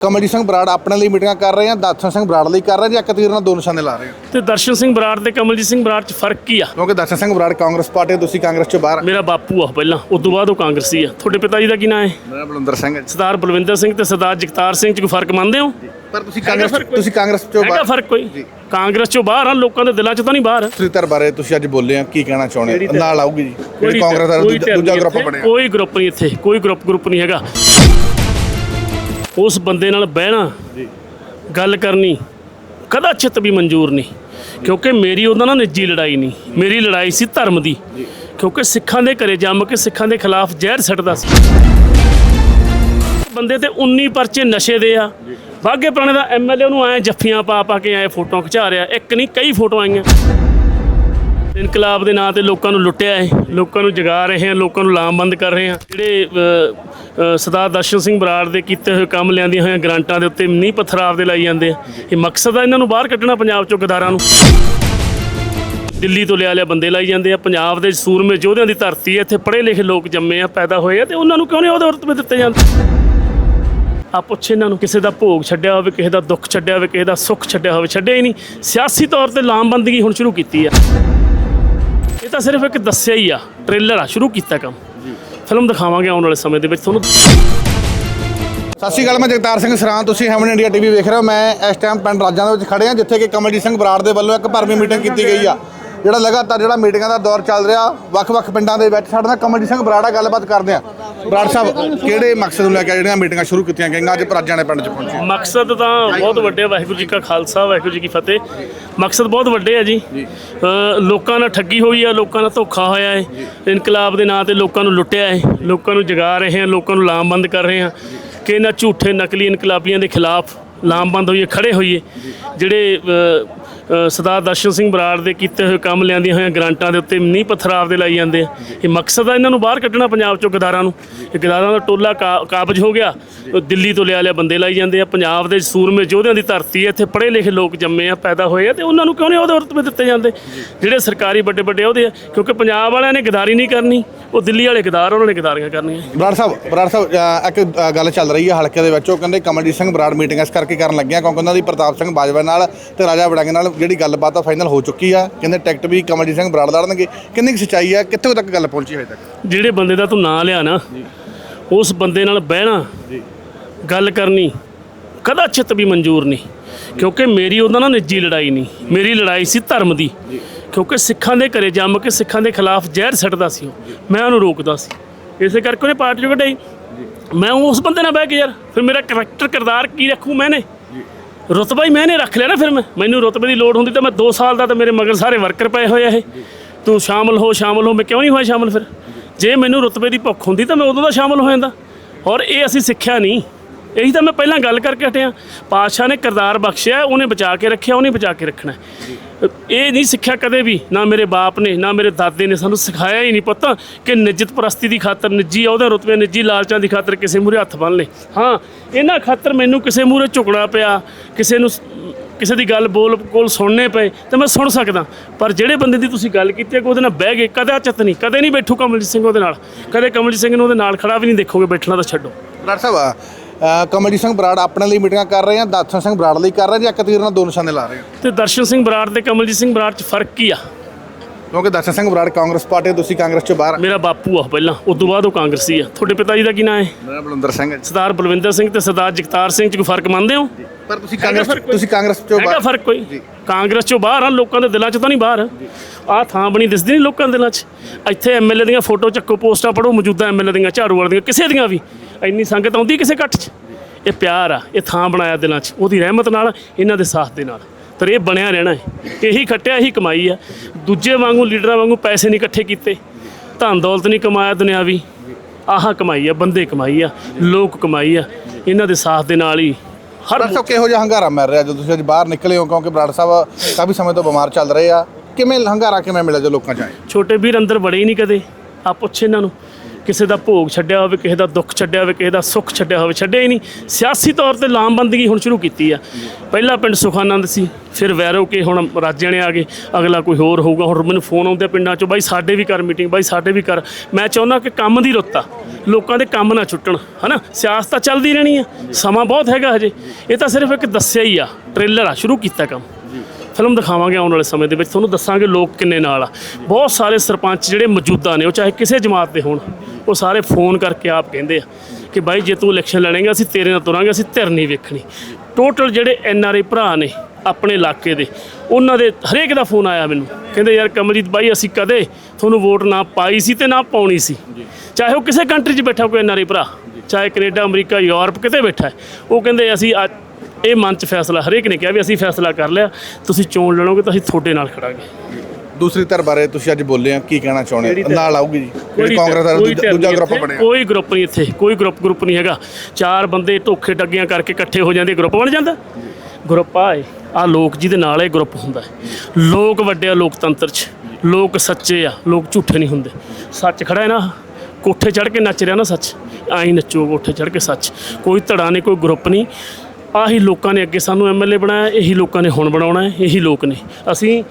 ਕਮਲਜੀਤ ਸਿੰਘ ਬਰਾੜ ਆਪਣੇ ਲਈ ਮੀਟਿੰਗਾਂ ਕਰ ਰਹੇ ਆ ਦਰਸ਼ਨ ਸਿੰਘ ਬਰਾੜ ਲਈ ਕਰ ਰਹੇ ਜਾਂ ਇੱਕ ਤੀਰ ਨਾਲ ਦੋ ਨਿਸ਼ਾਨੇ ਲਾ ਰਹੇ ਆ? ਤੇ ਦਰਸ਼ਨ ਸਿੰਘ ਬਰਾੜ ਤੇ ਕਮਲਜੀਤ ਸਿੰਘ ਬਰਾੜ ਚ ਫ਼ਰਕ ਕੀ ਆ? ਕਿਉਂਕਿ ਦਰਸ਼ਨ ਸਿੰਘ ਬਰਾੜ ਕਾਂਗਰਸ ਪਾਰਟੀ ਤੁਸੀਂ ਕਾਂਗਰਸ ਚੋਂ ਬਾਹਰ ਮੇਰਾ ਬਾਪੂ ਆ ਪਹਿਲਾਂ ਉਸ ਤੋਂ ਬਾਅਦ ਉਹ ਕਾਂਗਰਸੀ ਆ। ਤੁਹਾਡੇ ਪਿਤਾ ਜੀ ਦਾ ਕੀ ਨਾਂ ਹੈ? ਮੇਰਾ ਬਲਵਿੰਦਰ ਸਿੰਘ ਸਰਦਾਰ ਬਲਵਿੰਦਰ ਸਿੰਘ ਤੇ ਸਰਦਾਰ ਜਗਤਾਰ ਸਿੰਘ ਚ ਕੋਈ ਫ਼ਰਕ ਮੰਨਦੇ ਹੋ? ਪਰ ਤੁਸੀਂ ਕਾਂਗਰਸ? ਤੁਸੀਂ ਕਾਂਗਰਸ ਚੋਂ ਹੈਗਾ ਬਾਹਰ ਫ਼ਰਕ ਕੋਈ? ਕਾਂਗਰਸ ਚੋਂ ਬਾਹਰ ਆ ਲੋਕਾਂ ਦੇ ਦਿਲਾਂ ਚ ਤਾਂ ਨਹੀਂ ਬਾਹਰ? ਤ੍ਰਿਤਰ ਬਾਰੇ ਤੁਸੀਂ ਅੱਜ ਬੋਲੇ ਆ ਕੀ ਕਹਿਣਾ ਚਾਹੁੰਦੇ ਹੋ? ਨਾਲ ਆਊਗੀ ਜੀ। ਜਿਹੜੀ ਕੋਈ ਕਾਂਗਰਸ ਦਾ ਦੂਜਾ- ਗਰੁੱਪ ਬਣਿਆ। ਕੋਈ ਗਰੁੱਪ ਨਹੀਂ ਇੱਥੇ ਕੋਈ ਗਰੁੱਪ ਗਰੁੱਪ ਨਹੀਂ ਹੈਗਾ। ਉਸ ਬੰਦੇ ਨਾਲ ਬਹਿਣਾ ਗੱਲ ਕਰਨੀ ਕਦਾ ਚਿੱਤ ਵੀ ਮਨਜ਼ੂਰ ਨਹੀਂ। ਕਿਉਂਕਿ ਮੇਰੀ ਉਹਦਾ ਨਾਲ ਨਿੱਜੀ ਲੜਾਈ ਨਹੀਂ। ਮੇਰੀ ਲੜਾਈ ਸੀ ਧਰਮ ਦੀ। ਕਿਉਂਕਿ ਸਿੱਖਾਂ ਦੇ ਘਰੇ ਜੰਮ ਕੇ ਸਿੱਖਾਂ ਦੇ ਖਿਲਾਫ ਜ਼ਹਿਰ ਸੱਟਦਾ ਸੀ। ਬੰਦੇ ਤੇ 19 ਪਰਚੇ ਨਸ਼ੇ ਦੇ ਆ। ਬਾਗੇ ਪੁਰਾਣੇ ਦਾ ਐਮਐਲਏ ਨੂੰ ਐ ਜੱਫੀਆਂ ਪਾ ਪਾ ਕੇ ਐ ਫੋਟੋਆਂ ਖਿਚਾ ਰਿਹਾ। ਇੱਕ ਨਹੀਂ ਕਈ ਫੋਟੋਆਂ ਆਈਆਂ। ਇਨਕਲਾਬ ਦੇ ਨਾਂ ਤੇ ਲੋਕਾਂ ਨੂੰ ਲੁੱਟਿਆ ਹੈ ਲੋਕਾਂ ਨੂੰ ਜਗਾ ਰਹੇ ਆ ਲੋਕਾਂ ਨੂੰ ਲਾਮਬੰਦ ਕਰ ਰਹੇ ਹਾਂ। ਜਿਹੜੇ ਅ, ਸਰਦਾਰ ਦਰਸ਼ਨ ਸਿੰਘ ਬਰਾੜ ਦੇ ਕੀਤੇ ਹੋਏ ਕੰਮ ਲਿਆਂਦੀਆਂ ਹੋਈਆਂ ਗ੍ਰਾਂਟਾਂ ਦੇ ਉੱਤੇ ਨੀਂਹ ਪੱਥਰਾਵ ਦੇ ਲਾਈ ਜਾਂਦੇ ਆ। ਇਹ ਮਕਸਦ ਆ ਇਹਨਾਂ ਨੂੰ ਬਾਹਰ ਕੱਢਣਾ ਪੰਜਾਬ ਚੋਂ ਗਦਾਰਾਂ ਨੂੰ। ਦਿੱਲੀ ਤੋਂ ਲਿਆ ਲਿਆ ਬੰਦੇ ਲਾਈ ਜਾਂਦੇ ਆ। ਪੰਜਾਬ ਦੇ ਸੂਰਮੇ ਯੋਧਿਆਂ ਦੀ ਧਰਤੀ ਹੈ ਇੱਥੇ ਪੜ੍ਹੇ ਲਿਖੇ ਲੋਕ ਜੰਮੇ ਆ ਪੈਦਾ ਹੋਏ ਆ ਤੇ ਉਹਨਾਂ ਨੂੰ ਕਿਉਂ ਨਹੀਂ ਉਹਦੇ ਰਤਬੇ ਦਿੱਤੇ ਜਾਂਦੇ? ਆ ਪੁੱਛ ਇਹਨਾਂ ਨੂੰ ਕਿਸੇ ਦਾ ਭੋਗ ਛੱਡਿਆ ਹੋਵੇ ਕਿਸੇ ਦਾ ਦੁੱਖ ਛੱਡਿਆ ਹੋਵੇ ਕਿਸੇ ਦਾ ਸੁੱਖ ਛੱਡਿਆ ਹੋਵੇ ਛੱਡਿਆ ਹੀ ਨਹੀਂ। ਸਿਆਸੀ ਤੌਰ ਤੇ ਲਾਮਬੰਦਗੀ ਹੁਣ ਸ਼ੁਰੂ ਕੀਤੀ ਆ। ਤਾਂ ਸਿਰਫ ਇੱਕ ਦੱਸਿਆ ਹੀ ਆ ਟ੍ਰੇਲਰ ਆ, ਸ਼ੁਰੂ ਕੀਤਾ ਕੰਮ। ਫਿਲਮ ਦਿਖਾਵਾਂਗੇ ਆਉਣ ਵਾਲੇ ਸਮੇਂ ਦੇ ਵਿੱਚ ਤੁਹਾਨੂੰ। ਸਤਿ ਸ਼੍ਰੀ ਅਕਾਲ, ਮੈਂ ਜਗਤਾਰ ਸਿੰਘ ਸਰਾਂ ਤੁਸੀਂ ਹੈਮਨ ਇੰਡੀਆ ਟੀਵੀ ਵੇਖ ਰਹੇ ਹੋ। ਮੈਂ ਇਸ ਟਾਈਮ ਪਿੰਡ ਰਾਜਾਂ ਦੇ ਵਿੱਚ ਖੜੇ ਹਾਂ, ਜਿੱਥੇ ਕਿ ਕਮਲਜੀਤ ਸਿੰਘ ਬਰਾੜ ਦੇ ਵੱਲੋਂ ਇੱਕ ਭਰਵੀਂ ਮੀਟਿੰਗ ਕੀਤੀ ਗਈ ਆ। ਜਿਹੜਾ ਲਗਾਤਾਰ ਜਿਹੜਾ ਮੀਟਿੰਗਾਂ ਦਾ ਦੌਰ ਚੱਲ ਰਿਹਾ ਵੱਖ-ਵੱਖ ਪਿੰਡਾਂ ਦੇ ਵਿੱਚ ਸਾਡੇ ਨਾਲ ਕਮਲਜੀਤ ਸਿੰਘ ਬਰਾੜਾ ਗੱਲਬਾਤ ਕਰਦੇ ਆ। ਬਰਾੜ ਸਾਹਿਬ ਕਿਹੜੇ ਮਕਸਦ ਨੂੰ ਲੈ ਕੇ ਜਿਹੜੀਆਂ ਮੀਟਿੰਗਾਂ ਸ਼ੁਰੂ ਕੀਤੀਆਂ ਗਈਆਂ ਅੱਜ ਰਾਜਾਂ ਦੇ ਪਿੰਡ 'ਚ ਪਹੁੰਚੇ? ਮਕਸਦ ਤਾਂ ਬਹੁਤ ਵੱਡੇ ਵਾਹਿਗੁਰੂ ਜੀ ਕਾ ਖਾਲਸਾ ਵਾਹਿਗੁਰੂ ਜੀ ਕੀ ਫਤਿਹ। ਮਕਸਦ ਬਹੁਤ ਵੱਡੇ ਆ ਜੀ। ਲੋਕਾਂ ਨਾਲ ਠੱਗੀ ਹੋਈ ਆ ਲੋਕਾਂ ਨਾਲ ਧੋਖਾ ਹੋਇਆ ਹੈ ਇਨਕਲਾਬ ਦੇ ਨਾਂ ਤੇ ਲੋਕਾਂ ਨੂੰ ਲੁੱਟਿਆ ਹੈ ਲੋਕਾਂ ਨੂੰ ਜਗਾ ਰਹੇ ਆ ਲੋਕਾਂ ਨੂੰ ਲਾਮਬੰਦ ਕਰ ਰਹੇ ਆ। ਕਿ ਇਹਨਾਂ ਝੂਠੇ ਨਕਲੀ ਇਨਕਲਾਬੀਆਂ ਦੇ ਖਿਲਾਫ ਲਾਮਬੰਦ ਹੋਈਏ ਖੜੇ ਹੋਈਏ ਜਿਹੜੇ ਸਰਦਾਰ ਦਰਸ਼ਨ ਸਿੰਘ ਬਰਾੜ ਦੇ ਕੀਤੇ ਹੋਏ ਕੰਮ ਲਿਆਂਦੀਆਂ ਹੋਈਆਂ ਗ੍ਰਾਂਟਾਂ ਦੇ ਉੱਤੇ ਨੀ ਪੱਥਰ ਆਪਦੇ ਲਾਈ ਜਾਂਦੇ ਆ। ਇਹ ਮਕਸਦ ਆ ਇਹਨਾਂ ਨੂੰ ਬਾਹਰ ਕੱਢਣਾ ਪੰਜਾਬ ਚੋਂ ਗਦਾਰਾਂ ਨੂੰ। ਇਹ ਗਦਾਰਾਂ ਦਾ ਟੋਲਾ ਕਾ- ਕਾਬਜ ਹੋ ਗਿਆ। ਉਹ ਦਿੱਲੀ ਤੋਂ ਲਿਆ ਲਿਆ ਬੰਦੇ ਲਾਈ ਜਾਂਦੇ ਆ। ਪੰਜਾਬ ਦੇ ਸੂਰਮੇ ਯੋਧਿਆਂ ਦੀ ਧਰਤੀ ਹੈ ਇੱਥੇ ਪੜ੍ਹੇ ਲਿਖੇ ਲੋਕ ਜੰਮੇ ਆ, ਪੈਦਾ ਹੋਏ ਆ ਤੇ ਉਹਨਾਂ ਨੂੰ ਕਿਉਂ ਨਹੀਂ ਉਹਦੇ ਰਤਬੇ ਦਿੱਤੇ ਜਾਂਦੇ? ਜਿਹੜੇ ਸਰਕਾਰੀ ਵੱਡੇ ਵੱਡੇ ਉਹਦੇ ਆ, ਕਿਉਂਕਿ ਪੰਜਾਬ ਵਾਲਿਆਂ ਨੇ ਗਦਾਰੀ ਨਹੀਂ ਕਰਨੀ। ਉਹ ਦਿੱਲੀ ਵਾਲੇ ਗਦਾਰ ਉਹਨਾਂ ਨੇ ਗਦਾਰੀਆਂ ਕਰਨੀਆਂ। ਬਰਾੜ ਸਾਹਿਬ ਬਰਾੜ ਸਾਹਿਬ ਅ, ਇੱਕ ਅ, ਗੱਲ ਚੱਲ ਰਹੀ ਹੈ ਹਲਕੇ ਦੇ ਵਿੱਚ। ਉਹ ਕਹਿੰਦੇ ਕਮਲਜੀਤ ਸਿੰਘ ਬਰਾੜ ਮੀਟਿੰਗ ਇਸ ਕਰਕੇ ਕਰਨ ਲੱਗਿਆ ਕਿਉਂਕਿ ਉਹਨਾਂ ਦੀ ਪ੍ਰਤਾਪ ਸਿੰਘ ਬਾਜਵਾ ਨਾਲ ਤੇ ਰਾਜਾ ਵੜਿੰਗ ਨਾਲ ਜਿਹੜੀ ਗੱਲਬਾਤ ਆ ਫਾਈਨਲ ਹੋ ਚੁੱਕੀ ਆ। ਕਹਿੰਦੇ ਟਿਕਟ ਵੀ ਕਮਲਜੀਤ ਸਿੰਘ ਬਰਾੜ ਲੜਨਗੇ। ਕਿੰਨੀ ਕੁ ਸੱਚਾਈ ਆ? ਕਿੱਥੋਂ ਤੱਕ ਗੱਲ ਪਹੁੰਚੀ ਹਜੇ ਤੱਕ? ਜਿਹੜੇ ਬੰਦੇ ਦਾ ਤੂੰ ਨਾਂ ਲਿਆ ਨਾ ਉਸ ਬੰਦੇ ਨਾਲ ਬਹਿਣਾ ਗੱਲ ਕਰਨੀ ਕਦਾ ਚਿੱਤ ਵੀ ਮਨਜ਼ੂਰ ਨਹੀਂ। ਕਿਉਂਕਿ ਮੇਰੀ ਉਹਦਾ ਨਾਲ ਨਿੱਜੀ ਲੜਾਈ ਨਹੀਂ। ਮੇਰੀ ਲੜਾਈ ਸੀ ਧਰਮ ਦੀ। ਕਿਉਂਕਿ ਸਿੱਖਾਂ ਦੇ ਘਰੇ ਜੰਮ ਕੇ ਸਿੱਖਾਂ ਦੇ ਖਿਲਾਫ ਜ਼ਹਿਰ ਸੱਟਦਾ ਸੀ ਉਹ। ਮੈਂ ਉਹਨੂੰ ਰੋਕਦਾ ਸੀ। ਇਸੇ ਕਰਕੇ ਉਹਨੇ ਪਾਰਟੀ ਚੋਂ ਕਢਾਈ ਮੈਂ ਉਸ ਬੰਦੇ ਨਾਲ ਬਹਿ ਕੇ ਯਾਰ ਫਿਰ ਮੇਰਾ ਕਰੈਕਟਰ ਕਿਰਦਾਰ ਕੀ ਰੱਖੂ ਮੈਨੇ ਰੁਤਬਾ ਹੀ ਮੈਨੇ ਰੱਖ ਲਿਆ ਨਾ ਫਿਰ ਮੈਂ। ਮੈਨੂੰ ਰੁਤਬੇ ਦੀ ਲੋੜ ਹੁੰਦੀ ਤਾਂ ਮੈਂ 2 ਸਾਲ ਦਾ ਤਾਂ ਮੇਰੇ ਮਗਰ ਸਾਰੇ ਵਰਕਰ ਪਏ ਹੋਏ ਆ ਇਹ। ਤੂੰ ਸ਼ਾਮਲ ਹੋ ਸ਼ਾਮਲ ਹੋ ਮੈਂ ਕਿਉਂ ਨਹੀਂ ਹੋਇਆ ਸ਼ਾਮਲ ਫਿਰ? ਜੇ। ਮੈਨੂੰ ਰੁਤਬੇ ਦੀ ਭੁੱਖ ਹੁੰਦੀ ਤਾਂ ਮੈਂ ਉਦੋਂ ਦਾ ਸ਼ਾਮਲ ਹੋ ਜਾਂਦਾ। ਔਰ ਇਹ ਅਸੀਂ ਸਿੱਖਿਆ ਨਹੀਂ। ਇਹੀ ਤਾਂ ਮੈਂ ਪਹਿਲਾਂ ਗੱਲ ਕਰਕੇ ਹਟਿਆ। ਪਾਤਸ਼ਾਹ ਨੇ ਕਿਰਦਾਰ ਬਖਸ਼ਿਆ ਉਹਨੇ ਬਚਾ ਕੇ ਰੱਖਿਆ ਉਹਨੇ ਬਚਾ ਕੇ ਰੱਖਣਾ। ਇਹ ਨਹੀਂ ਸਿੱਖਿਆ ਕਦੇ ਵੀ, ਨਾ ਮੇਰੇ ਬਾਪ ਨੇ, ਨਾ ਮੇਰੇ ਦਾਦੇ ਨੇ ਸਾਨੂੰ ਸਿਖਾਇਆ ਹੀ ਨਹੀਂ ਪਤਾ ਕਿ ਨਿੱਜਤ ਪ੍ਰਸਤੀ ਦੀ ਖਾਤਰ ਨਿੱਜੀ ਉਹਦੇ ਰੁਤਬੇ ਨਿੱਜੀ ਲਾਲਚਾਂ ਦੀ ਖਾਤਰ ਕਿਸੇ ਮੂਹਰੇ ਹੱਥ ਬੰਨ ਲੈ। ਹਾਂ, ਇਹਨਾਂ ਖਾਤਰ ਮੈਨੂੰ ਕਿਸੇ ਮੂਹਰੇ ਝੁਕਣਾ ਪਿਆ, ਕਿਸੇ ਨੂੰ ਕਿਸੇ ਦੀ ਗੱਲ ਬੋਲ ਕੋਲ ਸੁਣਨੇ ਪਏ, ਤਾਂ ਮੈਂ ਸੁਣ ਸਕਦਾ। ਪਰ ਜਿਹੜੇ ਬੰਦੇ ਦੀ ਤੁਸੀਂ ਗੱਲ ਕੀਤੀ ਹੈ ਕਿ ਉਹਦੇ ਨਾਲ ਬਹਿ ਗਏ, ਕਦੇ ਚਿੱਤ ਨਹੀਂ, ਕਦੇ ਨਹੀਂ ਬੈਠੂ ਕਮਲਜੀਤ ਸਿੰਘ ਉਹਦੇ ਨਾਲ। ਕਦੇ ਕਮਲਜੀਤ ਸਿੰਘ ਨੂੰ ਉਹਦੇ ਨਾਲ ਖੜਾ ਵੀ ਨਹੀਂ ਦੇਖੋਗੇ, ਬੈਠਣਾ ਤਾਂ ਛੱਡੋ। ਬਰਾੜ ਸਾਹਿਬ ਅ, ਕਮਲਜੀਤ ਸਿੰਘ ਬਰਾੜ ਆਪਣੇ ਲਈ ਮੀਟਿੰਗਾਂ ਕਰ ਰਹੇ ਆ ਦਰਸ਼ਨ ਸਿੰਘ ਬਰਾੜ ਲਈ ਕਰ ਰਹੇ ਜਾਂ ਇੱਕ ਤੀਰ ਨਾਲ ਦੋ ਨਿਸ਼ਾਨੇ ਲਾ ਰਹੇ ਆ? ਤੇ ਦਰਸ਼ਨ ਸਿੰਘ ਬਰਾੜ ਤੇ ਕਮਲਜੀਤ ਸਿੰਘ ਬਰਾੜ 'ਚ ਫ਼ਰਕ ਕੀ ਆ? ਕਿਉਂਕਿ ਦਰਸ਼ਨ ਸਿੰਘ ਬਰਾੜ ਕਾਂਗਰਸ ਪਾਰਟੀ ਤੁਸੀਂ ਕਾਂਗਰਸ ਚੋਂ ਬਾਹਰ ਮੇਰਾ ਬਾਪੂ ਆ ਪਹਿਲਾਂ ਉਸ ਤੋਂ ਬਾਅਦ ਉਹ ਕਾਂਗਰਸੀ ਆ। ਤੁਹਾਡੇ ਪਿਤਾ ਜੀ ਦਾ ਕੀ ਨਾਂ ਹੈ? ਮੇਰਾ ਬਲਵਿੰਦਰ ਸਿੰਘ ਹੈ ਸਰਦਾਰ ਬਲਵਿੰਦਰ ਸਿੰਘ ਤੇ ਸਰਦਾਰ ਜਗਤਾਰ ਸਿੰਘ 'ਚ ਕੋਈ ਫ਼ਰਕ ਮੰਨਦੇ ਹੋ? ਪਰ ਤੁਸੀਂ ਕਾਂਗਰਸ ਫ਼ਰਕ ਕੋਈ? ਤੁਸੀਂ ਕਾਂਗਰਸ ਚੋਂ ਹੈਗਾ ਬਾਹਰ ਫ਼ਰਕ ਕੋਈ? ਕਾਂਗਰਸ ਚੋਂ ਬਾਹਰ ਆ ਲੋਕਾਂ ਦੇ ਦਿਲਾਂ 'ਚ ਤਾਂ ਨਹੀਂ ਬਾਹਰ? ਆਹ ਥਾਂ ਬਣੀ ਦਿਸਦੀ ਨਹੀਂ ਲੋਕਾਂ ਦੇ ਦਿਲਾਂ 'ਚ? ਇੱਥੇ ਐਮਐਲਏ ਦੀਆਂ ਫੋਟੋ ਚੱਕੋ ਪੋਸਟਾਂ ਪੜੋ ਮੌਜੂਦਾ ਐਮਐਲਏ ਦੀਆਂ ਝਾੜੂ ਵਾਲੇ ਦੀਆਂ ਕਿਸੇ ਦੀਆਂ ਵੀ। ਇੰਨੀ ਸੰਗਤ ਆਉਂਦੀ ਕਿਸੇ ਇਕੱਠ 'ਚ? ਇਹ ਪਿਆਰ ਆ ਇਹ ਥਾਂ ਬਣਾਇਆ ਦਿਲਾਂ 'ਚ ਉਹਦੀ ਰਹਿਮਤ ਨਾਲ ਇਹਨਾਂ ਦੇ ਸਾਥ ਦੇ ਨਾਲ। ਪਰ ਇਹ ਬਣਿਆ ਰਹਿਣਾ ਹੈ। ਇਹੀ ਖੱਟਿਆ ਇਹੀ ਕਮਾਈ ਆ। ਦੂਜੇ ਵਾਂਗੂ ਲੀਡਰਾਂ ਵਾਂਗੂ ਪੈਸੇ ਨਹੀਂ ਇਕੱਠੇ ਕੀਤੇ। ਧਨ ਦੌਲਤ ਨਹੀਂ ਕਮਾਇਆ ਦੁਨਿਆਵੀ। ਆਹ ਕਮਾਈ ਆ ਬੰਦੇ ਕਮਾਈ ਆ ਲੋਕ ਕਮਾਈ ਆ। ਇਹਨਾਂ ਦੇ ਸਾਥ ਦੇ ਨਾਲ ਹੀ ਹਰ ਸਾਹਿਬ ਕਿਹੋ ਜਿਹਾ ਹੰਗਾਰਾ ਮਿਲ ਰਿਹਾ ਜਦੋਂ ਤੁਸੀਂ ਅੱਜ ਬਾਹਰ ਨਿਕਲੇ ਹੋ? ਕਿਉਂਕਿ ਬਰਾੜ ਸਾਹਿਬ ਕਾਫੀ ਸਮੇਂ ਤੋਂ ਬਿਮਾਰ ਚੱਲ ਰਹੇ ਆ। ਕਿਵੇਂ ਹੰਗਾਰਾ ਕਿਵੇਂ ਮਿਲਿਆ ਜੋ ਲੋਕਾਂ ਚ ਆਏ? ਛੋਟੇ ਵੀਰ ਅੰਦਰ ਵੜੇ ਹੀ ਨਹੀਂ ਕਦੇ। ਆ ਪੁੱਛ ਇਹਨਾਂ ਨੂੰ। ਕਿਸੇ ਦਾ ਭੋਗ ਛੱਡਿਆ ਹੋਵੇ, ਕਿਸੇ ਦਾ ਦੁੱਖ ਛੱਡਿਆ ਹੋਵੇ, ਕਿਸੇ ਦਾ ਸੁੱਖ ਛੱਡਿਆ ਹੋਵੇ, ਛੱਡਿਆ ਹੀ ਨਹੀਂ। ਸਿਆਸੀ ਤੌਰ ਤੇ ਲਾਮਬੰਦਗੀ ਹੁਣ ਸ਼ੁਰੂ ਕੀਤੀ ਆ। ਪਹਿਲਾ ਪਿੰਡ ਸੁਖਾਨੰਦ ਸੀ, ਫਿਰ ਵੈਰੋ ਕੇ, ਹੁਣ ਰਾਜਿਆਂ ਨੇ ਆ ਗਏ। ਅਗਲਾ ਕੋਈ ਹੋਰ ਹੋਊਗਾ, ਹੁਣ ਮੈਨੂੰ ਫੋਨ ਆਉਂਦੇ ਆ ਪਿੰਡਾਂ ਚੋਂ, ਬਾਈ ਸਾਡੇ ਵੀ ਕਰ ਮੀਟਿੰਗ, ਬਾਈ ਸਾਡੇ ਵੀ ਕਰ। ਮੈਂ ਚਾਹੁੰਦਾ ਕਿ ਕੰਮ ਦੀ ਰੁੱਤ ਆ, ਲੋਕਾਂ ਦੇ ਕੰਮ ਨਾ ਛੁੱਟਣ, ਹਨਾ? ਸਿਆਸਤ ਤਾਂ ਚੱਲਦੀ ਰਹਿਣੀ ਆ, ਸਮਾਂ ਬਹੁਤ ਹੈਗਾ ਹਜੇ। ਇਹ ਤਾਂ ਸਿਰਫ ਇੱਕ ਦੱਸਿਆ ਹੀ ਆ, ਟ੍ਰੇਲਰ ਆ, ਸ਼ੁਰੂ ਕੀਤਾ ਕੰਮ। ਫਿਲਮ ਦਿਖਾਵਾਂਗੇ ਆਉਣ ਵਾਲੇ ਸਮੇਂ ਦੇ ਵਿੱਚ ਤੁਹਾਨੂੰ ਦੱਸਾਂਗੇ ਲੋਕ ਕਿੰਨੇ ਨਾਲ ਆ। ਬਹੁਤ ਸਾਰੇ ਸਰਪੰਚ ਜਿਹੜੇ ਮੌਜੂਦਾ ਨੇ ਉਹ ਚਾਹੇ ਕਿਸੇ ਜਮਾਤ ਦੇ ਹੋਣ ਉਹ ਸਾਰੇ ਫੋਨ ਕਰਕੇ ਆਪ ਕਹਿੰਦੇ ਆ ਕਿ ਬਾਈ ਜੇ ਤੂੰ ਇਲੈਕਸ਼ਨ ਲੜੇਂਗਾ ਅਸੀਂ ਤੇਰੇ ਨਾਲ ਤੁਰਾਂਗੇ ਅਸੀਂ ਧਿਰ ਨਹੀਂ ਵੇਖਣੀ। ਟੋਟਲ ਜਿਹੜੇ ਐਨ ਆਰ ਆਈ ਭਰਾ ਨੇ ਆਪਣੇ ਇਲਾਕੇ ਦੇ ਉਹਨਾਂ ਦੇ ਹਰੇਕ ਦਾ ਫੋਨ ਆਇਆ ਮੈਨੂੰ। ਕਹਿੰਦੇ ਯਾਰ ਕਮਲਜੀਤ ਬਾਈ ਅਸੀਂ ਕਦੇ ਤੁਹਾਨੂੰ ਵੋਟ ਨਾ ਪਾਈ ਸੀ ਤੇ ਨਾ ਪਾਉਣੀ ਸੀ। ਚਾਹੇ ਉਹ ਕਿਸੇ ਕੰਟਰੀ 'ਚ ਬੈਠਾ ਕੋਈ ਐਨ ਆਰ ਆਈ ਭਰਾ ਚਾਹੇ ਕੈਨੇਡਾ ਅਮਰੀਕਾ ਯੂਰਪ ਕਿਤੇ ਬੈਠਾ ਉਹ ਕਹਿੰਦੇ ਅਸੀਂ ਅੱਜ ਇਹ ਮਨ 'ਚ ਫੈਸਲਾ ਹਰੇਕ ਨੇ ਕਿਹਾ ਵੀ ਅਸੀਂ ਫੈਸਲਾ ਕਰ ਲਿਆ ਤੁਸੀਂ ਚੋਣ ਲੜੋਗੇ ਤਾਂ ਅਸੀਂ ਤੁਹਾਡੇ ਨਾਲ ਖੜਾਂਗੇ। ਦੂਸਰੀ ਧਿਰ ਬਾਰੇ ਤੁਸੀਂ ਅੱਜ ਬੋਲੇ ਆ ਕੀ ਕਹਿਣਾ ਚਾਹੁੰਦੇ? ਧਿਰ? ਨਾਲ ਆਊਗੀ ਜੀ ਜਿਹੜੀ ਕੋਈ ਕਾਂਗਰਸ ਦਾ ਕੋਈ ਦੂਜਾ- ਧਿਰ ਦੂਜਾ ਨਹੀਂ ਗਰੁੱਪ ਇੱਥੇ, ਬਣਿਆ ਕੋਈ ਗਰੁੱਪ ਨਹੀਂ ਇੱਥੇ ਕੋਈ ਗਰੁੱਪ ਗਰੁੱਪ ਨਹੀਂ ਹੈਗਾ। ਚਾਰ ਬੰਦੇ ਧੋਖੇ ਡੱਗੀਆਂ ਕਰਕੇ ਇਕੱਠੇ ਹੋ ਜਾਂਦੇ ਗਰੁੱਪ ਬਣ ਜਾਂਦਾ। ਗਰੁੱਪ ਆ ਏ ਆ ਲੋਕ ਜਿਹਦੇ ਨਾਲ ਇਹ ਗਰੁੱਪ ਹੁੰਦਾ ਹੈ। ਲੋਕ ਵੱਡੇ ਆ ਲੋਕਤੰਤਰ 'ਚ ਲੋਕ ਸੱਚੇ ਆ ਲੋਕ ਝੂਠੇ ਨਹੀਂ ਹੁੰਦੇ। ਸੱਚ ਖੜਾ ਹੈ ਨਾ ਕੋਠੇ ਚੜ੍ਹ ਕੇ ਨੱਚ ਰਿਹਾ ਨਾ ਸੱਚ ਆਈ ਨੱਚੋ ਕੋਠੇ ਚੜ੍ਹ ਕੇ ਸੱਚ। ਕੋਈ ਧੜਾ ਨਹੀਂ ਕੋਈ ਗਰੁੱਪ ਨਹੀਂ। ਆਹੀ ਲੋਕਾਂ ਨੇ ਅੱਗੇ ਸਾਨੂੰ ਐਮਐਲਏ ਬਣਾਇਆ, ਇਹੀ ਲੋਕਾਂ ਨੇ ਹੁਣ ਬਣਾਉਣਾ ਹੈ, ਇਹੀ ਲੋਕ ਨੇ। ਅਸੀਂ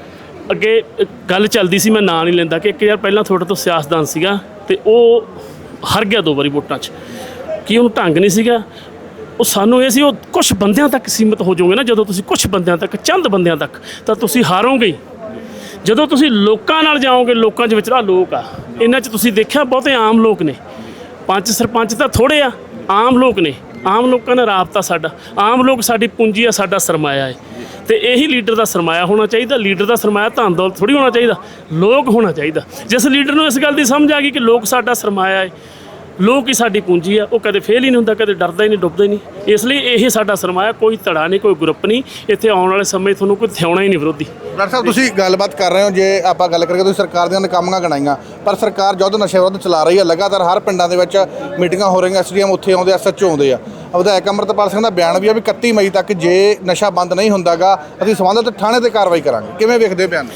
ਅੱਗੇ ਗੱਲ ਚੱਲਦੀ ਸੀ, ਮੈਂ ਨਾਂ ਨਹੀਂ ਲੈਂਦਾ ਕਿ ਇੱਕ ਯਾਰ ਪਹਿਲਾਂ ਤੁਹਾਡੇ ਤੋਂ ਸਿਆਸਤਦਾਨ ਸੀਗਾ ਤੇ ਉਹ ਹਾਰ ਗਿਆ ਦੋ ਵਾਰੀ ਵੋਟਾਂ 'ਚ। ਕੀ ਉਹਨੂੰ ਢੰਗ ਨਹੀਂ ਸੀਗਾ? ਉਹ ਸਾਨੂੰ ਇਹ ਸੀ, ਉਹ ਕੁਝ ਬੰਦਿਆਂ ਤੱਕ ਸੀਮਿਤ ਹੋ ਜਾਓਗੇ ਨਾ, ਜਦੋਂ ਤੁਸੀਂ ਕੁਝ ਬੰਦਿਆਂ ਤੱਕ, ਚੰਦ ਬੰਦਿਆਂ ਤੱਕ, ਤਾਂ ਤੁਸੀਂ ਹਾਰੋਗੇ। ਜਦੋਂ ਤੁਸੀਂ ਲੋਕਾਂ ਨਾਲ ਜਾਓਗੇ, ਲੋਕਾਂ 'ਚ ਵਿਚਰਾ ਲੋਕ ਆ, ਇਹਨਾਂ 'ਚ ਤੁਸੀਂ ਦੇਖਿਆ ਬਹੁਤੇ ਆਮ ਲੋਕ ਨੇ। ਪੰਜ ਸਰਪੰਚ ਤਾਂ ਥੋੜੇ ਆ, ਆਮ ਲੋਕ ਨੇ। ਆਮ ਲੋਕਾਂ ਨਾਲ ਰਾਬਤਾ ਸਾਡਾ, ਆਮ ਲੋਕ ਸਾਡੀ ਪੂੰਜੀ ਆ, ਸਾਡਾ ਸਰਮਾਇਆ ਹੈ ਤੇ ਇਹੀ ਲੀਡਰ ਦਾ ਸਰਮਾਇਆ ਹੋਣਾ ਚਾਹੀਦਾ, ਲੀਡਰ ਦਾ ਸਰਮਾਇਆ ਧਨ ਦੌਲਤ ਥੋੜੀ ਹੋਣਾ ਚਾਹੀਦਾ, ਲੋਕ ਹੋਣਾ ਚਾਹੀਦਾ। ਜਿਸ ਲੀਡਰ ਨੂੰ ਇਸ ਗੱਲ ਦੀ ਸਮਝ ਆ ਗਈ ਕਿ ਲੋਕ ਸਾਡਾ ਸਰਮਾਇਆ ਹੈ ਲੋਕ ਹੀ ਸਾਡੀ ਪੂੰਜੀ ਆ, ਉਹ ਕਦੇ ਫੇਲ ਹੀ ਨਹੀਂ ਹੁੰਦਾ, ਕਦੇ ਡਰਦਾ ਹੀ ਨਹੀਂ, ਡੁੱਬਦਾ ਹੀ ਨਹੀਂ। ਇਸ ਲਈ ਇਹ ਸਾਡਾ ਸਰਮਾਇਆ ਕੋਈ ਧੜਾ ਨਹੀਂ, ਕੋਈ ਗਰੁੱਪ ਨਹੀਂ। ਇੱਥੇ ਆਉਣ ਵਾਲੇ ਸਮੇਂ ਤੁਹਾਨੂੰ ਕੋਈ ਥਿਆਉਣਾ ਹੀ ਨਹੀਂ ਵਿਰੋਧੀ। ਡਾਕਟਰ ਸਾਹਿਬ, ਤੁਸੀਂ ਗੱਲਬਾਤ ਕਰ ਰਹੇ ਹੋ, ਜੇ ਆਪਾਂ ਗੱਲ ਕਰੀਏ, ਤੁਸੀਂ ਸਰਕਾਰ ਦੀਆਂ ਨਾਕਾਮੀਆਂ ਗਣਾਈਆਂ, ਪਰ ਸਰਕਾਰ ਜਦ ਨਸ਼ੇ ਵਿਰੁੱਧ ਚਲਾ ਰਹੀ ਹੈ ਲਗਾਤਾਰ ਹਰ ਪਿੰਡਾਂ ਦੇ ਵਿੱਚ ਮੀਟਿੰਗਾਂ ਹੋ ਰਹੀਆਂ, ਐਸਡੀਐਮ ਉੱਥੇ ਆਉਂਦੇ, ਐਸਐਚਓ ਆਉਂਦੇ ਆ। ਵਿਧਾਇਕ ਅਮਰਤਪਾਲ ਸਿੰਘ ਦਾ ਬਿਆਨ ਵੀ ਆ ਵੀ 31 ਮਈ ਤੱਕ ਜੇ ਨਸ਼ਾ ਬੰਦ ਨਹੀਂ ਹੁੰਦਾਗਾ, ਅਸੀਂ ਸੰਬੰਧਿਤ ਥਾਣੇ ਤੇ ਕਾਰਵਾਈ ਕਰਾਂਗੇ। ਕਿਵੇਂ ਵੇਖਦੇ ਬਿਆਨ?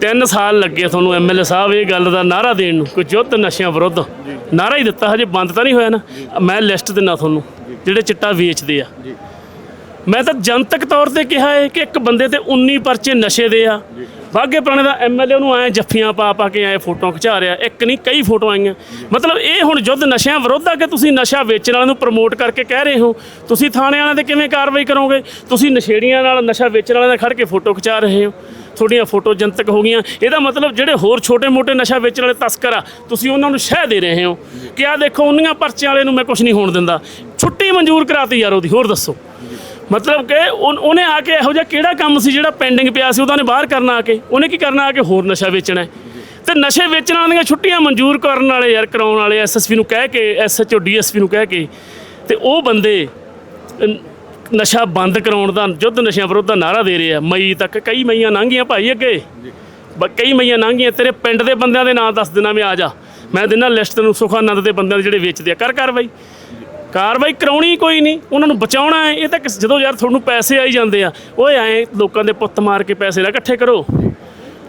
ਤਿੰਨ ਸਾਲ ਲੱਗੇ ਤੁਹਾਨੂੰ ਐਮਐਲਏ ਸਾਹਿਬ ਇਹ ਗੱਲ ਦਾ ਨਾਰਾ ਦੇਣ ਨੂੰ ਕਿ ਯੁੱਧ ਨਸ਼ਿਆਂ ਵਿਰੁੱਧ ਨਾਰਾ ਹੀ ਦਿੱਤਾ ਹਜੇ ਬੰਦ ਤਾਂ ਨਹੀਂ ਹੋਇਆ ਨਾ। ਮੈਂ ਲਿਸਟ ਦਿੰਦਾ ਤੁਹਾਨੂੰ ਜਿਹੜੇ ਚਿੱਟਾ ਵੇਚਦੇ ਆ। ਮੈਂ ਤਾਂ ਜਨਤਕ ਤੌਰ ਤੇ ਕਿਹਾ ਹੈ ਕਿ ਇੱਕ ਬੰਦੇ ਤੇ 19 ਪਰਚੇ ਨਸ਼ੇ ਦੇ ਆ। ਬਾਗੇ ਪੁਰਾਣੇ ਦਾ ਐਮਐਲਏ ਨੂੰ ਐ ਜੱਫੀਆਂ ਪਾ ਪਾ ਕੇ ਐ ਫੋਟੋਆਂ ਖਿਚਾ ਰਿਹਾ ਇੱਕ ਨਹੀਂ ਕਈ ਫੋਟੋਆਂ ਆਈਆਂ। ਮਤਲਬ ਇਹ ਹੁਣ ਯੁੱਧ ਨਸ਼ਿਆਂ ਵਿਰੁੱਧ ਆ ਕਿ ਤੁਸੀਂ ਨਸ਼ਾ ਵੇਚਣ ਵਾਲਿਆਂ ਨੂੰ ਪ੍ਰਮੋਟ ਕਰਕੇ ਕਹਿ ਰਹੇ ਹੋ? ਤੁਸੀਂ ਥਾਣੇ ਵਾਲਿਆਂ ਤੇ ਕਿਵੇਂ ਕਾਰਵਾਈ ਕਰੋਗੇ? ਤੁਸੀਂ ਨਸ਼ੇੜੀਆਂ ਨਾਲ ਨਸ਼ਾ ਵੇਚਣ ਵਾਲਿਆਂ ਨਾਲ ਖੜ ਕੇ ਫੋਟੋ ਖਿਚਾ ਰਹੇ ਹੋ? ਤੁਹਾਡੀਆਂ ਫੋਟੋ ਜਨਤਕ ਹੋ ਗਈਆਂ। ਇਹਦਾ ਮਤਲਬ ਜਿਹੜੇ ਹੋਰ ਛੋਟੇ-ਮੋਟੇ ਨਸ਼ਾ ਵੇਚਣ ਵਾਲੇ ਤਸਕਰ ਆ, ਤੁਸੀਂ ਉਹਨਾਂ ਨੂੰ ਸ਼ਹਿ ਦੇ ਰਹੇ ਹੋ ਕਿ ਆ ਦੇਖੋ ਉਹਨੀਆਂ ਪਰਚਿਆਂ ਵਾਲੇ ਨੂੰ ਮੈਂ ਕੁਝ ਨਹੀਂ ਹੋਣ ਦਿੰਦਾ। ਛੁੱਟੀ ਮਨਜ਼ੂਰ ਕਰਾਤੀ ਯਾਰ ਉਹਦੀ, ਹੋਰ ਦੱਸੋ। ਮਤਲਬ ਕਿ ਉਨ- ਉਹਨੇ ਆ ਕੇ ਇਹੋ ਜਿਹਾ ਕਿਹੜਾ ਕੰਮ ਸੀ ਜਿਹੜਾ ਪੈਂਡਿੰਗ ਪਿਆ ਸੀ, ਉਹਦਾ ਨੇ ਬਾਹਰ ਕਰਨਾ ਆ ਕੇ, ਉਹਨੇ ਕੀ ਕਰਨਾ ਆ ਕੇ ਹੋਰ ਨਸ਼ਾ ਵੇਚਣਾ ਹੈ। ਤੇ ਨਸ਼ੇ ਵੇਚਣ ਵਾਲੀਆਂ ਛੁੱਟੀਆਂ ਮਨਜ਼ੂਰ ਕਰਨ ਵਾਲੇ ਯਾਰ, ਕਰਾਉਣ ਵਾਲੇ ਐਸਐਸਪੀ ਨੂੰ ਕਹਿ ਕੇ ਐਸਐਚਓ ਡੀਐਸਪੀ ਨੂੰ ਕਹਿ ਕੇ, ਤੇ ਉਹ ਬੰਦੇ ਨਸ਼ਾ ਬੰਦ ਕਰਾਉਣ ਦਾ ਯੁੱਧ ਨਸ਼ਿਆਂ ਵਿਰੁੱਧ ਦਾ ਨਾਰਾ ਦੇ ਰਹੇ ਆ। ਮਈ ਤੱਕ ਕਈ ਮਈਆਂ ਲੰਘੀਆਂ ਭਾਈ ਅੱਗੇ। ਕਈ ਮਈਆਂ ਲੰਘੀਆਂ ਤੇਰੇ ਪਿੰਡ ਦੇ ਬੰਦਿਆਂ ਦੇ ਨਾਂ ਦੱਸ ਦੇਣਾ ਮੈਂ ਆ ਜਾ। ਮੈਂ ਦਿਨਾ ਲਿਸਟ ਤੈਨੂੰ ਸੁਖਾਨੰਦ ਦੇ ਬੰਦਿਆਂ ਦੇ ਜਿਹੜੇ ਵੇਚਦੇ ਆ। ਕਰ ਕਾਰਵਾਈ। ਕਾਰਵਾਈ ਕਰਾਉਣੀ ਕੋਈ ਨਹੀਂ ਉਹਨਾਂ ਨੂੰ ਬਚਾਉਣਾ ਹੈ। ਇਹ ਤਾਂ ਜਦੋਂ ਯਾਰ ਤੁਹਾਨੂੰ ਪੈਸੇ ਆਈ ਜਾਂਦੇ ਆ ਓਏ ਐ ਲੋਕਾਂ ਦੇ ਪੁੱਤ ਮਾਰ ਕੇ ਪੈਸੇ ਨਾ ਇਕੱਠੇ ਕਰੋ।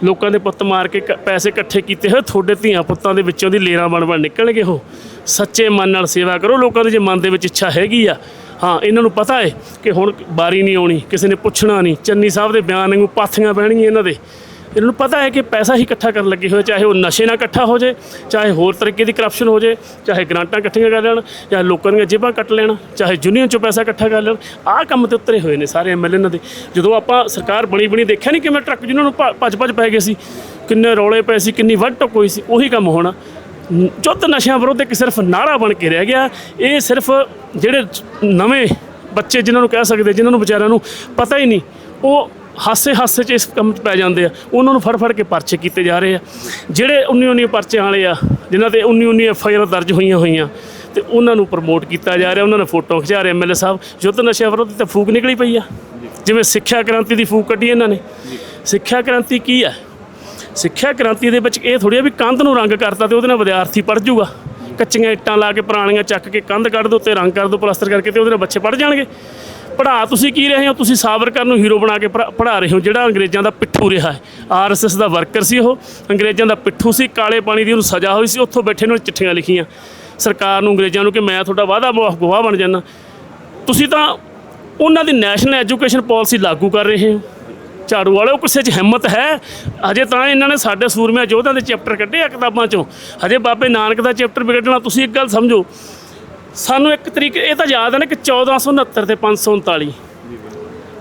ਲੋਕਾਂ ਦੇ ਪੁੱਤ ਮਾਰ ਕੇ ਕ- ਪੈਸੇ ਇਕੱਠੇ ਕੀਤੇ ਹੋਏ ਤੁਹਾਡੇ ਧੀਆਂ ਪੁੱਤਾਂ ਦੇ ਵਿੱਚੋਂ ਦੀ ਲੇਰਾਂ ਬਣ ਬਣ ਨਿਕਲਣਗੇ ਉਹ। ਸੱਚੇ ਮਨ ਨਾਲ ਸੇਵਾ ਕਰੋ। ਲੋਕਾਂ ਦੇ ਜੇ ਮਨ ਦੇ ਵਿੱਚ ਇੱਛਾ ਹੈਗੀ ਆ ਹਾਂ, ਇਹਨਾਂ ਨੂੰ ਪਤਾ ਹੈ ਕਿ ਹੁਣ ਬਾਰੀ ਨਹੀਂ ਆਉਣੀ, ਕਿਸੇ ਨੇ ਪੁੱਛਣਾ ਨਹੀਂ। ਚੰਨੀ ਸਾਹਿਬ ਦੇ ਬਿਆਨ ਵਾਂਗੂ ਪਾਥੀਆਂ ਪੈਣਗੀਆਂ ਇਹਨਾਂ ਦੇ। ਇਹਨਾਂ ਨੂੰ ਪਤਾ ਹੈ ਕਿ ਪੈਸਾ ਹੀ ਇਕੱਠਾ ਕਰਨ ਲੱਗੇ ਹੋਏ, ਚਾਹੇ ਉਹ ਨਸ਼ੇ ਨਾਲ ਇਕੱਠਾ ਹੋ ਜਾਏ ਚਾਹੇ ਹੋਰ ਤਰੀਕੇ ਦੀ ਕਰਪਸ਼ਨ ਹੋ ਜਾਏ ਚਾਹੇ ਗ੍ਰਾਂਟਾਂ ਇਕੱਠੀਆਂ ਕਰ ਲੈਣ ਚਾਹੇ ਲੋਕਾਂ ਦੀਆਂ ਜੇਬਾਂ ਕੱਟ ਲੈਣ, ਚਾਹੇ ਯੂਨੀਅਨ ਚੋਂ ਪੈਸਾ ਇਕੱਠਾ ਕਰ ਲੈਣ, ਆਹ ਕੰਮ ਤੇ ਉਤਰੇ ਹੋਏ ਨੇ ਸਾਰੇ ਐਮਐਲਏ ਇਹਨਾਂ ਦੇ। ਜਦੋਂ ਆਪਾਂ ਸਰਕਾਰ ਬਣੀ ਬਣੀ ਦੇਖਿਆ ਨਹੀਂ ਕਿਵੇਂ ਟਰੱਕ ਜਿਨ੍ਹਾਂ ਨੂੰ ਭ- ਭੱਜ ਭੱਜ ਪੈ ਗਏ ਸੀ, ਕਿੰਨੇ ਰੌਲੇ ਪਏ ਸੀ, ਕਿੰਨੀ ਵੱਢ ਟੁੱਕ ਹੋਈ ਸੀ, ਉਹੀ ਕੰਮ ਹੋਣਾ। ਜੁੱਧ ਨਸ਼ਿਆਂ ਵਿਰੁੱਧ ਇੱਕ ਸਿਰਫ ਨਾਰਾ ਬਣ ਕੇ ਰਹਿ ਗਿਆ। ਇਹ ਸਿਰਫ ਜਿਹੜੇ ਨਵੇਂ ਬੱਚੇ ਜਿਨ੍ਹਾਂ ਨੂੰ ਕਹਿ ਸਕਦੇ ਜਿਨ੍ਹਾਂ ਨੂੰ ਵਿਚਾਰਿਆਂ ਨੂੰ ਪਤਾ ਹੀ ਨਹੀਂ ਉਹ ਹਾਸੇ ਹਾਸੇ 'ਚ ਇਸ ਕੰਮ 'ਚ ਪੈ ਜਾਂਦੇ ਆ। ਉਹਨਾਂ ਨੂੰ ਫੜ ਫੜ ਕੇ ਪਰਚੇ ਕੀਤੇ ਜਾ ਰਹੇ ਆ। ਜਿਹੜੇ 19 19 ਪਰਚਿਆਂ ਵਾਲੇ ਆ ਜਿਨ੍ਹਾਂ ਤੇ 19 19 ਐਫ ਆਈ ਆਰ ਦਰਜ ਹੋਈਆਂ ਹੋਈਆਂ ਤੇ ਉਹਨਾਂ ਨੂੰ ਪ੍ਰਮੋਟ ਕੀਤਾ ਜਾ ਰਿਹਾ ਉਹਨਾਂ ਨੇ ਫੋਟੋ ਖਿਚਾ ਰਹੇ ਐਮਐਲਏ ਸਾਹਿਬ ਯੁੱਧ ਨਸ਼ਿਆਂ ਵਿਰੁੱਧ ਤਾਂ ਫੂਕ ਨਿਕਲੀ ਪਈ ਆ। ਜਿਵੇਂ ਸਿੱਖਿਆ ਕ੍ਰਾਂਤੀ ਦੀ ਫੂਕ ਕੱਢੀ ਇਹਨਾਂ ਨੇ। ਸਿੱਖਿਆ ਕ੍ਰਾਂਤੀ ਕੀ ਆ? ਸਿੱਖਿਆ ਕ੍ਰਾਂਤੀ ਦੇ ਵਿੱਚ ਇਹ ਥੋੜੀ ਆ ਵੀ ਕੰਧ ਨੂੰ ਰੰਗ ਕਰਤਾ ਤੇ ਉਹਦੇ ਨਾਲ ਵਿਦਿਆਰਥੀ ਪੜ ਜਾਊਗਾ ਕੱਚੀਆਂ ਇੱਟਾਂ ਲਾ ਕੇ ਪੁਰਾਣੀਆਂ ਚੱਕ ਕੇ ਕੰਧ ਕੱਢ ਦੋ ਤੇ ਰੰਗ ਕਰ ਦੋ, ਪਲਾਸਟਰ ਕਰਕੇ ਤੇ ਉਹਦੇ ਨਾਲ ਬੱਚੇ ਪੜ ਜਾਣਗੇ। ਪੜ੍ਹਾ, ਤੁਸੀਂ ਕੀ ਰਹੇ ਹੋ? ਤੁਸੀਂ ਸਾਵਰਕਰ ਨੂੰ ਹੀਰੋ ਬਣਾ ਕੇ ਪੜ੍ਹਾ- ਪੜ੍ਹਾ ਰਹੇ ਹੋ, ਜਿਹੜਾ ਅੰਗਰੇਜ਼ਾਂ ਦਾ ਪਿੱਠੂ ਰਿਹਾ ਹੈ। ਆਰਐਸਐਸ ਦਾ ਵਰਕਰ ਸੀ ਉਹ, ਅੰਗਰੇਜ਼ਾਂ ਦਾ ਪਿੱਠੂ ਸੀ, ਕਾਲੇ ਪਾਣੀ ਦੀ ਉਹਨੂੰ ਸਜ਼ਾ ਹੋਈ ਸੀ, ਉੱਥੋਂ ਬੈਠੇ ਨੂੰ ਚਿੱਠੀਆਂ ਲਿਖੀਆਂ। ਸਰਕਾਰ ਨੂੰ, ਅੰਗਰੇਜ਼ਾਂ ਨੂੰ ਕਿ ਮੈਂ ਤੁਹਾਡਾ ਵਾਅਦਾ ਮੁਆਫ ਗਵਾਹ ਬਣ ਜਾਣਾ ਤੁਸੀਂ ਤਾਂ ਉਹਨਾਂ ਦੀ ਨੈਸ਼ਨਲ ਐਜੂਕੇਸ਼ਨ ਪਾਲਿਸੀ ਲਾਗੂ ਕਰ ਰਹੇ ਹੋ। ਝਾੜੂ ਵਾਲਿਓ ਕਿਸੇ 'ਚ ਹਿੰਮਤ ਹੈ। ਹਜੇ ਤਾਂ ਇਹਨਾਂ ਨੇ ਸਾਡੇ ਸੂਰਮਿਆਂ ਯੋਧਿਆਂ ਦੇ ਚੈਪਟਰ ਕੱਢੇ ਆ ਕਿਤਾਬਾਂ 'ਚੋਂ। ਹਜੇ ਬਾਬੇ ਨਾਨਕ ਦਾ ਚੈਪਟਰ ਵੀ ਕੱਢਣਾ, ਤੁਸੀਂ ਇੱਕ ਗੱਲ ਸਮਝੋ। ਸਾਨੂੰ ਇੱਕ ਤਰੀਕੇ, ਇਹ ਤਾਂ ਯਾਦ ਹੈ ਨਾ ਕਿ 1469 ਤੇ 539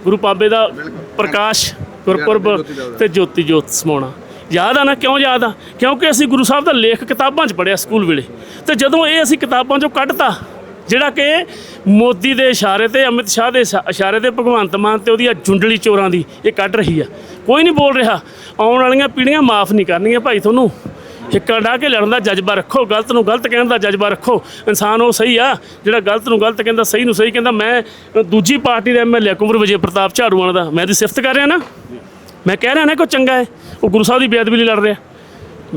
ਗੁਰੂ ਪਾਬੇ ਦਾ ਪ੍ਰਕਾਸ਼, ਗੁਰਪੁਰਬ ਤੇ ਜੋਤੀ ਜੋਤ ਸਮਾਉਣਾ। ਯਾਦ ਆ ਨਾ ਕਿਉਂ ਯਾਦ ਆ? ਕਿਉਂਕਿ ਅਸੀਂ ਗੁਰੂ ਸਾਹਿਬ ਦਾ ਲੇਖ ਕਿਤਾਬਾਂ 'ਚ ਪੜ੍ਹਿਆ ਸਕੂਲ ਵੇਲੇ। ਤੇ ਜਦੋਂ ਇਹ ਅਸੀਂ ਕਿਤਾਬਾਂ 'ਚੋਂ ਕੱਢਤਾ ਜਿਹੜਾ ਕਿ ਮੋਦੀ ਦੇ ਇਸ਼ਾਰੇ ਤੇ, ਅਮਿਤ ਸ਼ਾਹ ਦੇ ਇਸ਼ਾ- ਇਸ਼ਾਰੇ ਤੇ, ਭਗਵੰਤ ਮਾਨ ਤੇ ਉਹਦੀ ਜੁੰਡਲੀ ਚੋਰਾਂ ਦੀ ਇਹ ਕੱਢ ਰਹੀ ਆ। ਕੋਈ ਨਹੀਂ ਬੋਲ ਰਿਹਾ। ਆਉਣ ਵਾਲੀਆਂ ਪੀੜ੍ਹੀਆਂ ਮਾਫ ਨਹੀਂ ਕਰਨੀਆਂ ਭਾਈ ਤੁਹਾਨੂੰ। ਹਿੱਕਾ ਡਾ ਕੇ ਲੜਨ ਦਾ ਜਜ਼ਬਾ ਰੱਖੋ, ਗਲਤ ਨੂੰ ਗਲਤ ਕਹਿਣ ਦਾ ਜਜ਼ਬਾ ਰੱਖੋ। ਇਨਸਾਨ ਉਹ ਸਹੀ ਆ, ਜਿਹੜਾ ਗਲਤ ਨੂੰ ਗਲਤ ਕਹਿੰਦਾ, ਸਹੀ ਨੂੰ ਸਹੀ ਕਹਿੰਦਾ। ਮੈਂ ਦੂਜੀ ਪਾਰਟੀ ਦਾ ਐਮਐਲਏ ਕੁੰਵਰ ਵਿਜੇ ਪ੍ਰਤਾਪ ਝਾੜੂ ਵਾਲਾ ਦਾ। ਮੈਂ ਇਹਦੀ ਸਿਫਤ ਕਰ ਰਿਹਾ ਨਾ। ਮੈਂ ਕਹਿ ਰਿਹਾ ਨਾ ਕਿ ਉਹ ਚੰਗਾ ਹੈ। ਉਹ ਗੁਰੂ ਸਾਹਿਬ ਦੀ ਬੇਅਦਬੀ ਲਈ ਲੜ ਰਿਹਾ।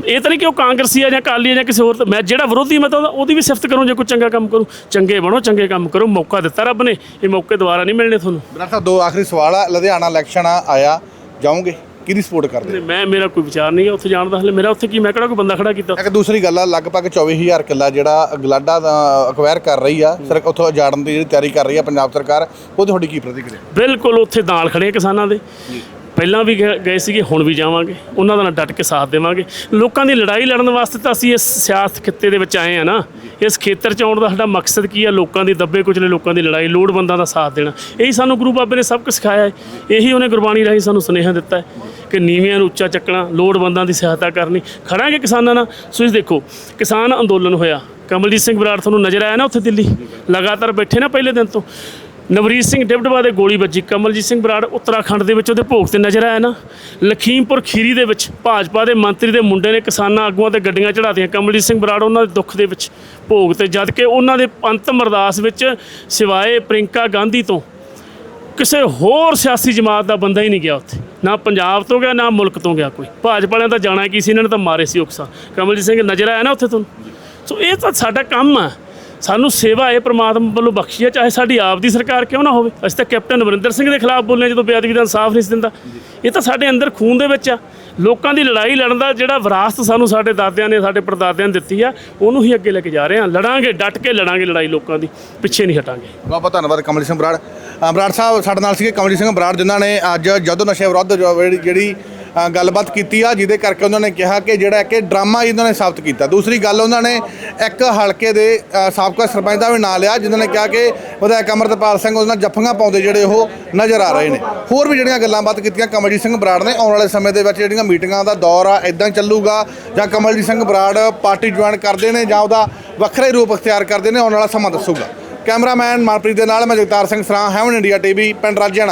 ਇਹ ਤਾਂ ਨਹੀਂ ਕਿ ਉਹ ਕਾਂਗਰਸੀ ਆ ਜਾਂ ਅਕਾਲੀ ਆ ਜਾਂ ਕਿਸੇ ਹੋਰ ਤੋਂ- ਮੈਂ ਜਿਹੜਾ ਵਿਰੋਧੀ ਮੈਂ ਤਾਂ ਉਹਦਾ- ਉਹਦੀ ਵੀ ਸਿਫਤ ਕਰੂੰ ਜੇ ਕੋਈ ਚੰਗਾ ਕੰਮ ਕਰੂ ਚੰਗੇ ਬਣੋ ਚੰਗੇ ਕੰਮ ਕਰੋ ਮੌਕਾ ਦਿੱਤਾ ਰੱਬ ਨੇ ਇਹ ਮੌਕੇ ਦੁਬਾਰਾ ਨਹੀਂ ਮਿਲਣੇ ਤੁਹਾਨੂੰ। ਬਰਾੜ ਸਾਹਿਬ ਦੋ ਆਖਰੀ ਸਵਾਲ ਆ ਲੁਧਿਆਣਾ ਇਲੈਕਸ਼ਨ ਆ- ਆਇਆ ਜਾਓਗੇ? ਕਿਹਦੀ ਸਪੋਰਟ ਕਰਦੇ ਤੇ ਮੈਂ ਮੇਰਾ ਕੋਈ ਵਿਚਾਰ ਨਹੀਂ ਹੈ ਉੱਥੇ ਜਾਣ ਦਾ ਹਲੇ ਮੇਰਾ ਉੱਥੇ ਕੀ ਮੈਂ ਕਿਹੜਾ ਕੋਈ ਬੰਦਾ ਖੜਾ ਕੀਤਾ? ਇੱਕ ਦੂਸਰੀ ਗੱਲ ਆ ਲਗਭਗ 24000 ਕਿੱਲਾ ਜਿਹੜਾ ਗਲਾਡਾ ਦਾ ਅਕਵਾਇਰ ਕਰ ਰਹੀ ਆ ਸਰ ਉੱਥੋਂ ਉਜਾੜਨ ਦੀ ਜਿਹੜੀ ਤਿਆਰੀ ਕਰ ਰਹੀ ਆ ਪੰਜਾਬ ਸਰਕਾਰ ਉਹ ਤੁਹਾਡੀ ਕੀ ਪ੍ਰਤੀਕਿਰਿਆ? ਬਿਲਕੁਲ ਉੱਥੇ ਨਾਲ ਖੜੇ ਆ ਕਿਸਾਨਾਂ ਦੇ। ਪਹਿਲਾਂ ਵੀ ਗਏ ਗਏ ਸੀਗੇ, ਹੁਣ ਵੀ ਜਾਵਾਂਗੇ। ਉਹਨਾਂ ਦਾ ਨਾਲ ਡਟ ਕੇ ਸਾਥ ਦੇਵਾਂਗੇ। ਲੋਕਾਂ ਦੀ ਲੜਾਈ ਲੜਨ ਵਾਸਤੇ ਤਾਂ ਅਸੀਂ ਇਸ ਸਿਆਸਤ ਖਿੱਤੇ ਦੇ ਵਿੱਚ ਆਏ ਆ ਨਾ। ਇਸ ਖੇਤਰ 'ਚ ਆਉਣ ਦਾ ਸਾਡਾ ਮਕਸਦ ਕੀ ਆ? ਲੋਕਾਂ ਦੀ ਦੱਬੇ ਕੁਚਲੇ, ਲੋਕਾਂ ਦੀ ਲੜਾਈ, ਲੋੜਵੰਦਾਂ ਦਾ ਸਾਥ ਦੇਣਾ। ਇਹੀ ਸਾਨੂੰ ਗੁਰੂ ਬਾਬੇ ਨੇ ਸਭ ਕੁਝ ਸਿਖਾਇਆ ਹੈ। ਇਹੀ ਉਹਨੇ ਗੁਰਬਾਣੀ ਰਾਹੀਂ ਸਾਨੂੰ ਸੁਨੇਹਾ ਦਿੱਤਾ ਹੈ ਕਿ ਨੀਵਿਆਂ ਨੂੰ ਉੱਚਾ ਚੱਕਣਾ, ਲੋੜਵੰਦਾਂ ਦੀ ਸਹਾਇਤਾ ਕਰਨੀ। ਖੜਾਂਗੇ ਕਿਸਾਨਾਂ ਨਾਲ? ਸੋ ਇਸ ਦੇਖੋ, ਕਿਸਾਨ ਅੰਦੋਲਨ ਹੋਇਆ। ਕਮਲਜੀਤ ਸਿੰਘ ਬਰਾੜ ਤੁਹਾਨੂੰ ਨਜ਼ਰ ਆਇਆ ਨਾ ਉੱਥੇ ਦਿੱਲੀ? ਲਗਾਤਾਰ ਬੈਠੇ ਨਾ ਪਹਿਲੇ ਦਿਨ ਤੋਂ। ਨਵਰੀਤ ਸਿੰਘ ਡਿਬਡਵਾ ਦੇ ਗੋਲੀ ਵੱਜੀ। ਕਮਲਜੀਤ ਸਿੰਘ ਬਰਾੜ ਉੱਤਰਾਖੰਡ ਦੇ ਵਿੱਚ ਉਹਦੇ ਭੋਗ ਤੇ ਨਜ਼ਰ ਆਇਆ ਨਾ। ਲਖੀਮਪੁਰ ਖੀਰੀ ਦੇ ਵਿੱਚ ਭਾਜਪਾ ਦੇ ਮੰਤਰੀ ਦੇ ਮੁੰਡੇ ਨੇ ਕਿਸਾਨਾਂ ਆਗੂਆਂ ਤੇ ਗੱਡੀਆਂ ਚੜਾਤੀਆਂ ਕਮਲਜੀਤ ਸਿੰਘ ਬਰਾੜ ਉਹਨਾਂ ਦੇ ਦੁੱਖ ਦੇ ਵਿੱਚ ਭੋਗ ਤੇ, ਜਦ ਕਿ ਉਹਨਾਂ ਦੇ ਅੰਤਮ ਅਰਦਾਸ ਵਿੱਚ ਸਿਵਾਏ ਪ੍ਰਿੰਕਾ ਗਾਂਧੀ ਤੋਂ ਕਿਸੇ ਹੋਰ ਸਿਆਸੀ ਜਮਾਤ ਦਾ ਬੰਦਾ ਹੀ ਨਹੀਂ ਗਿਆ ਉੱਥੇ। ਨਾ ਪੰਜਾਬ ਤੋਂ ਗਿਆ, ਨਾ ਮੁਲਕ ਤੋਂ ਗਿਆ ਕੋਈ। ਭਾਜਪਾ ਵਾਲਿਆਂ ਦਾ ਜਾਣਾ ਕੀ ਸੀ? ਇਹਨਾਂ ਨੇ ਤਾਂ ਮਾਰੇ ਸੀ ਉਕਸਾ। ਕਮਲਜੀਤ ਸਿੰਘ ਨਜ਼ਰ ਆਇਆ ਨਾ ਉੱਥੇ ਤੁਹਾਨੂੰ? ਸੋ ਇਹ ਤਾਂ ਸਾਡਾ ਕੰਮ ਆ। ਸਾਨੂੰ ਸੇਵਾ ਇਹ ਪ੍ਰਮਾਤਮਾ ਵੱਲੋਂ ਬਖਸ਼ੀ ਹੈ ਚਾਹੇ ਸਾਡੀ ਆਪ ਦੀ ਸਰਕਾਰ ਕਿਉਂ ਨਾ ਹੋਵੇ। ਅਸੀਂ ਤਾਂ ਕੈਪਟਨ ਅਮਰਿੰਦਰ ਸਿੰਘ ਦੇ ਖਿਲਾਫ ਬੋਲੇ ਜਦੋਂ ਬੇਅਦਬੀ ਦਾ ਇਨਸਾਫ ਨਹੀਂ ਸੀ ਦਿੰਦਾ। ਇਹ ਤਾਂ ਸਾਡੇ ਅੰਦਰ ਖੂਨ ਦੇ ਵਿੱਚ ਆ। ਲੋਕਾਂ ਦੀ ਲੜਾਈ ਲੜਨ ਦਾ ਜਿਹੜਾ ਵਿਰਾਸਤ ਸਾਨੂੰ ਸਾਡੇ ਦਾਦਿਆਂ ਨੇ ਸਾਡੇ ਪੜਦਾਦਿਆਂ ਨੇ ਦਿੱਤੀ ਆ ਉਹਨੂੰ ਹੀ ਅੱਗੇ ਲੈ ਕੇ ਜਾ ਰਹੇ ਹਾਂ। ਲੜਾਂਗੇ ਡਟ ਕੇ ਲੜਾਂਗੇ ਲੜਾਈ ਲੋਕਾਂ ਦੀ ਪਿੱਛੇ ਨਹੀਂ ਹਟਾਂਗੇ। ਬਹੁਤ ਬਹੁਤ ਧੰਨਵਾਦ ਕਮਲ ਸਿੰਘ ਬਰਾੜ। ਅ, ਬਰਾੜ ਸਾਹਿਬ ਸਾਡੇ ਨਾਲ ਸੀਗੇ ਕਮਲ ਸਿੰਘ ਬਰਾੜ ਜਿਨ੍ਹਾਂ ਨੇ ਅੱਜ ਜਦੋਂ ਨਸ਼ੇ ਵਿਰੁੱਧ ਜਿਹੜੀ- ਗੱਲਬਾਤ ਕੀਤੀ ਆ, ਜਿਹਦੇ ਕਰਕੇ ਉਹਨਾਂ ਨੇ ਕਿਹਾ ਕਿ ਜਿਹੜਾ ਕਿ ਡਰਾਮਾ ਇਹਨਾਂ ਨੇ ਸਾਬਤ ਕੀਤਾ। ਦੂਸਰੀ ਗੱਲ ਉਹਨਾਂ ਨੇ ਇੱਕ ਹਲਕੇ ਦੇ ਸਾਬਕਾ ਸਰਪੰਚ ਦਾ ਵੀ ਨਾਂ ਲਿਆ ਜਿਨ੍ਹਾਂ ਨੇ ਕਿਹਾ ਕਿ ਵਿਧਾਇਕ ਅਮਰਤਪਾਲ ਸਿੰਘ ਉਹਨਾਂ ਜੱਫੀਆਂ ਪਾਉਂਦੇ ਜਿਹੜੇ ਉਹ ਨਜ਼ਰ ਆ ਰਹੇ ਨੇ। ਹੋਰ ਵੀ ਜਿਹੜੀਆਂ ਗੱਲਾਂ ਬਾਤ ਕੀਤੀਆਂ, ਕਮਲਜੀਤ ਸਿੰਘ ਬਰਾੜ ਨੇ ਆਉਣ ਵਾਲੇ ਸਮੇਂ ਦੇ ਵਿੱਚ ਜਿਹੜੀਆਂ ਮੀਟਿੰਗਾਂ ਦਾ ਦੌਰ ਆ ਇਦਾਂ ਚੱਲੂਗਾ, ਜਾਂ ਕਮਲਜੀਤ ਸਿੰਘ ਬਰਾੜ ਪਾਰਟੀ ਜੁਆਇਨ ਕਰਦੇ ਨੇ, ਜਾਂ ਉਹਦਾ ਵੱਖਰੇ ਰੂਪ ਅਖਤਿਆਰ ਕਰਦੇ ਨੇ, ਆਉਣ ਵਾਲਾ ਸਮਾਂ ਦੱਸੂਗਾ। ਕੈਮਰਾਮੈਨ ਮਨਪ੍ਰੀਤ ਦੇ ਨਾਲ ਮੈਂ ਜਗਤਾਰ ਸਿੰਘ ਸਰਾਂ, ਹੈਵਨ ਇੰਡੀਆ ਟੀਵੀ, ਪਿੰਡ ਰਾਜਿਆਣਾ।